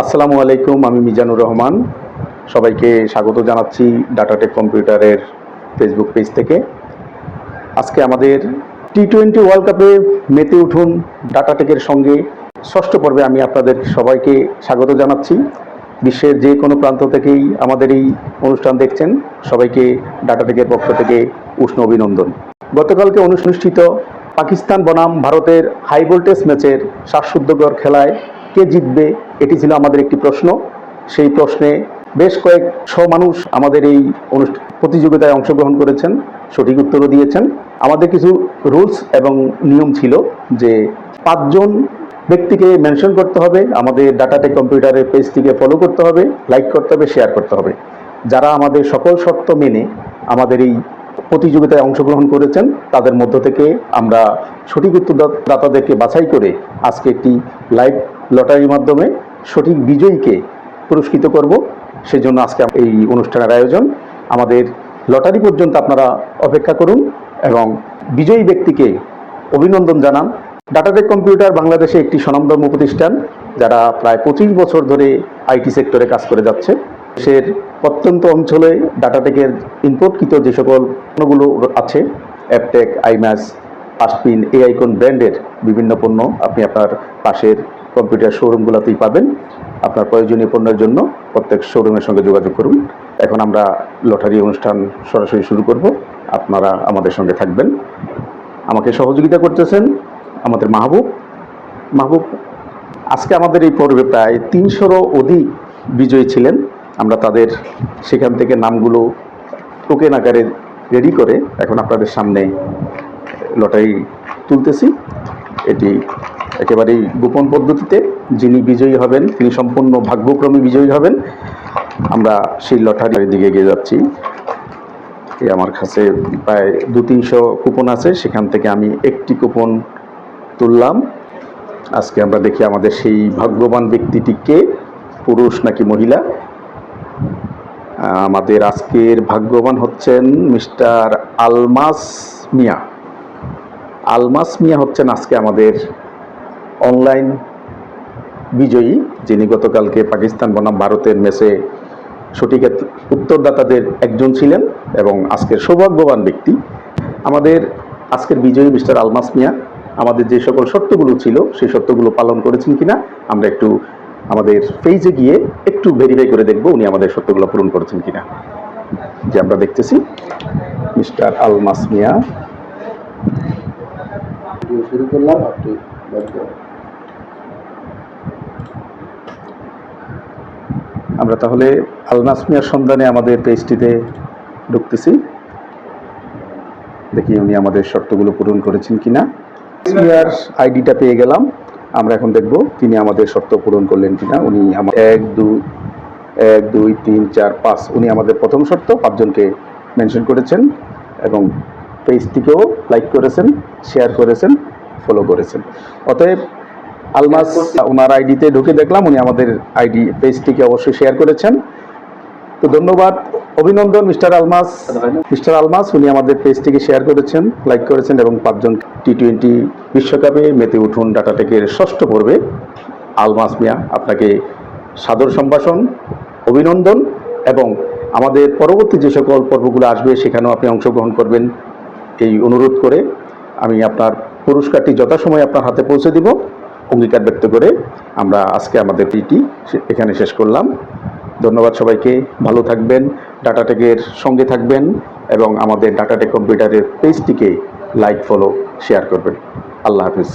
আসসালামু আলাইকুম, আমি মিজানুর রহমান। সবাইকে স্বাগত জানাচ্ছি ডাটাটেক কম্পিউটারের ফেসবুক পেজ থেকে। আজকে আমাদের টি টোয়েন্টি ওয়ার্ল্ড কাপে মেতে উঠুন ডাটাটেকের সঙ্গে। ষষ্ঠ পর্বে আমি আপনাদের সবাইকে স্বাগত জানাচ্ছি। বিশ্বের যে কোনো প্রান্ত থেকেই আমাদের এই অনুষ্ঠান দেখছেন। সবাইকে ডাটাটেকের পক্ষ থেকে উষ্ণ অভিনন্দন। গতকালকে অনুষ্ঠিত পাকিস্তান বনাম ভারতের হাই ভোল্টেজ ম্যাচের শ্বাসরুদ্ধকর খেলায় কে জিতবে, এটি ছিল আমাদের একটি প্রশ্ন। সেই প্রশ্নে বেশ কয়েকশো মানুষ আমাদের এই অনুষ্ঠান প্রতিযোগিতায় অংশগ্রহণ করেছেন, সঠিক উত্তরও দিয়েছেন। আমাদের কিছু রুলস এবং নিয়ম ছিল যে পাঁচজন ব্যক্তিকে মেনশন করতে হবে, আমাদের ডাটাটেক কম্পিউটারের পেজটিকে ফলো করতে হবে লাইক করতে হবে শেয়ার করতে হবে। যারা আমাদের সকল শর্ত মেনে আমাদের এই প্রতিযোগিতায় অংশগ্রহণ করেছেন, তাদের মধ্য থেকে আমরা সঠিক উত্তরদাতাদেরকে বাছাই করে আজকে একটি লাইভ লটারির মাধ্যমে সঠিক বিজয়ীকে পুরস্কৃত করব। সেজন্য আজকে এই অনুষ্ঠানের আয়োজন। আমাদের লটারি পর্যন্ত আপনারা অপেক্ষা করুন এবং বিজয়ী ব্যক্তিকে অভিনন্দন জানান। ডাটাটেক কম্পিউটার বাংলাদেশে একটি স্বনামধর্ম প্রতিষ্ঠান, যারা প্রায় পঁচিশ বছর ধরে আইটি সেক্টরে কাজ করে যাচ্ছে। দেশের প্রত্যন্ত অঞ্চলে ডাটাটেকের ইম্পোর্টকৃত যে সকল পণ্যগুলো আছে অ্যাপটেক আইম্যাস পাসপিন এআইকন ব্র্যান্ডের বিভিন্ন পণ্য আপনি আপনার পাশের কম্পিউটার শোরুমগুলোতেই পাবেন। আপনার প্রয়োজনীয় পণ্যের জন্য প্রত্যেক শোরুমের সঙ্গে যোগাযোগ করুন। এখন আমরা লটারি অনুষ্ঠান সরাসরি শুরু করব। আপনারা আমাদের সঙ্গে থাকবেন। আমাকে সহযোগিতা করতেছেন আমাদের মাহবুব। মাহবুব, আজকে আমাদের এই পর্বে প্রায় তিনশোরও অধিক বিজয়ী ছিলেন। আমরা তাদের সেখান থেকে নামগুলো টোকেন আকারে রেডি করে এখন আপনাদের সামনে লটারি তুলতেছি। এটি একেবারেই গোপন পদ্ধতিতে যিনি বিজয়ী হবেন, তিনি সম্পূর্ণ ভাগ্যক্রমে বিজয়ী হবেন। আমরা সেই লটারির দিকে এগিয়ে যাচ্ছি। এই আমার কাছে প্রায় দু তিনশো কুপন আছে, সেখান থেকে আমি একটি কুপন তুললাম। আজকে আমরা দেখি আমাদের সেই ভাগ্যবান ব্যক্তিটি কে, পুরুষ নাকি মহিলা? আমাদের আজকের ভাগ্যবান হচ্ছেন মিস্টার আলমাস মিয়া। আলমাস মিয়া হচ্ছেন আজকে আমাদের অনলাইন বিজয়ী, যিনি গতকালকে পাকিস্তান বনাম ভারতের ম্যাচে সঠিক উত্তরদাতাদের একজন ছিলেন এবং আজকের সৌভাগ্যবান ব্যক্তি আমাদের আজকের বিজয়ী মিস্টার আলমাস মিয়া, আমাদের যে সকল সত্যগুলো ছিল, সেই সত্যগুলো পালন করেছেন কিনা আমরা একটু আমাদের পেজে গিয়ে একটু ভেরিফাই করে দেখব উনি আমাদের সত্যগুলো পূরণ করেছেন কিনা যে আমরা দেখতেছি, মিস্টার আলমাস মিয়া শুরু করলাম। আমরা তাহলে আলমাস মিয়ার সন্ধানে আমাদের পেজটিতে ঢুকতেছি। দেখি উনি আমাদের শর্তগুলো পূরণ করেছেন কিনা। মিয়ার আইডিটা পেয়ে গেলাম। আমরা এখন দেখব তিনি আমাদের শর্ত পূরণ করলেন কিনা। উনি আমার এক দুই এক, দুই, তিন, চার, পাঁচ, উনি আমাদের প্রথম শর্ত পাঁচজনকে মেনশন করেছেন এবং পেজটিকেও লাইক করেছেন, শেয়ার করেছেন। ফলো করেছেন। অতএব আলমাস ওনার আইডিতে ঢুকে দেখলাম, উনি আমাদের আইডি পেজটিকে অবশ্যই শেয়ার করেছেন। তো ধন্যবাদ, অভিনন্দন মিস্টার আলমাস। মিস্টার আলমাস, উনি আমাদের পেজটিকে শেয়ার করেছেন লাইক করেছেন এবং পাঁচজন টি টোয়েন্টি বিশ্বকাপে মেতে উঠুন ডাটাটেকের ষষ্ঠ পর্বে। আলমাস মিয়া, আপনাকে সাদর সম্ভাষণ, অভিনন্দন এবং আমাদের পরবর্তী যে সকল পর্বগুলো আসবে, সেখানেও আপনি অংশগ্রহণ করবেন। এই অনুরোধ করে আমি আপনার পুরস্কারটি যথাসময়ে আপনার হাতে পৌঁছে দিব। অঙ্গীকার ব্যক্ত করে আমরা আজকে আমাদের পিটি এখানে শেষ করলাম। ধন্যবাদ সবাইকে। ভালো থাকবেন ডাটাটেকের সঙ্গে থাকবেন এবং আমাদের ডাটাটেক কম্পিউটারের পেজটিকে লাইক ফলো শেয়ার করবেন। আল্লাহ হাফিজ।